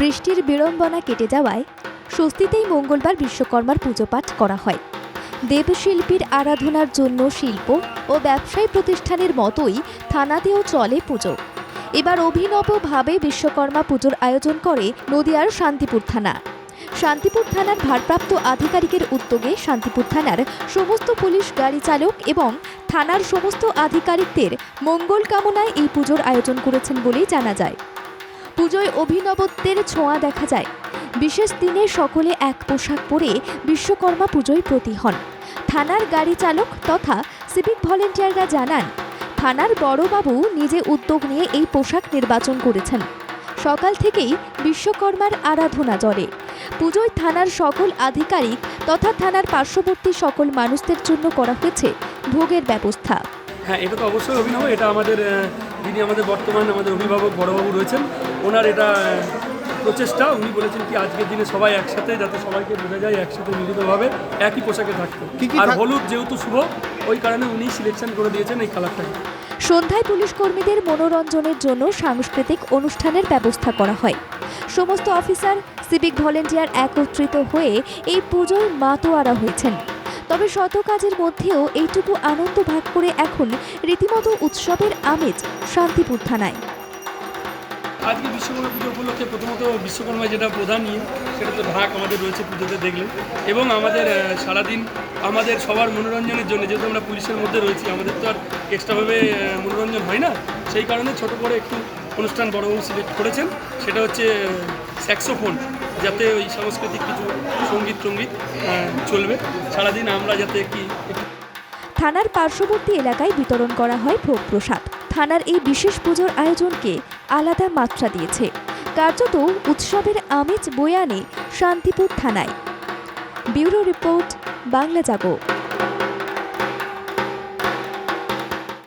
বৃষ্টির বিড়ম্বনা কেটে যাওয়ায় স্বস্তিতেই মঙ্গলবার বিশ্বকর্মার পুজো পাঠ করা হয়। দেবশিল্পীর আরাধনার জন্য শিল্প ও ব্যবসায়ী প্রতিষ্ঠানের মতোই থানাতেও চলে পুজো। এবার অভিনবভাবে বিশ্বকর্মা পুজোর আয়োজন করে নদিয়ার শান্তিপুর থানা। শান্তিপুর থানার ভারপ্রাপ্ত আধিকারিকের উদ্যোগে শান্তিপুর থানার সমস্ত পুলিশ গাড়ি চালক এবং থানার সমস্ত আধিকারিকদের মঙ্গল কামনায় এই পুজোর আয়োজন করেছেন বলেই জানা যায়। পুজোয় অভিনবত্বের ছোঁয়া দেখা যায়। বিশেষ দিনে সকলে এক পোশাক পরে বিশ্বকর্মা পুজোয় প্রতি হন। থানার গাড়ি চালক তথা সিভিক ভলেন্টিয়াররা জানান, থানার বড়বাবু নিজে উদ্যোগ নিয়ে এই পোশাক নির্বাচন করেছেন। সকাল থেকেই বিশ্বকর্মার আরাধনা জলে। পুজোয় থানার সকল আধিকারিক তথা থানার পার্শ্ববর্তী সকল মানুষদের জন্য করা হয়েছে ভোগের ব্যবস্থা। হ্যাঁ এটা তো অবশ্যই অভিনব। এটা আমাদের যিনি আমাদের বর্তমান আমাদের অভিভাবক বড়বাবু রয়েছেন ওনার এটা প্রচেষ্টা। উনি বলেছেন কি আজকের দিনে সবাই একসাথে যাতে সবাইকে বোঝা যায় একসাথে মিলিতভাবে একই পোশাকে থাকতে কি কি আর হলুদ যেহেতু শুভ ওই কারণে উনি সিলেকশন করে দিয়েছেন এই কালারটাকে সন্ধ্যায় পুলিশ কর্মীদের মনোরঞ্জনের জন্য সাংস্কৃতিক অনুষ্ঠানের ব্যবস্থা করা হয়। সমস্ত অফিসার সিভিক ভলেন্টিয়ার একত্রিত হয়ে এই পুজোয় মাতোয়ারা হয়েছেন। তবে শত কাজের মধ্যেও এইটুকু আনন্দ ভাগ করে এখন রীতিমতো উৎসবের আমেজ শান্তিপুর থানায়। আজকে বিশ্বকর্মা পুজো উপলক্ষে প্রথমত বিশ্বকর্মা যেটা প্রধান নিয়ে সেটা তো ঢাক আমাদের রয়েছে পুজোতে দেখলেন এবং আমাদের সারাদিন আমাদের সবার মনোরঞ্জনের জন্য, যেহেতু আমরা পুলিশের মধ্যে রয়েছি, আমাদের তো আর এক্সট্রাভাবে মনোরঞ্জন হয় না। সেই কারণে ছোট করে একটু অনুষ্ঠান বড়বাবু সিলেক্ট করেছেন। সেটা হচ্ছে স্যাক্সোফোন যাতে ওই সাংস্কৃতিক কিছু সংগীত টঙ্গীত চলবে। সারাদিন আমরা যাতে কি থানার পার্শ্ববর্তী এলাকায় বিতরণ করা হয় ভোগ প্রসাদ। থানার এই বিশেষ পুজোর আয়োজনকে আলাদা মাত্রা দিয়েছে। কার্যত উৎসবের আমেজ বয়ে আনে শান্তিপুর থানায়। ব্যুরো রিপোর্ট বাংলা জাগো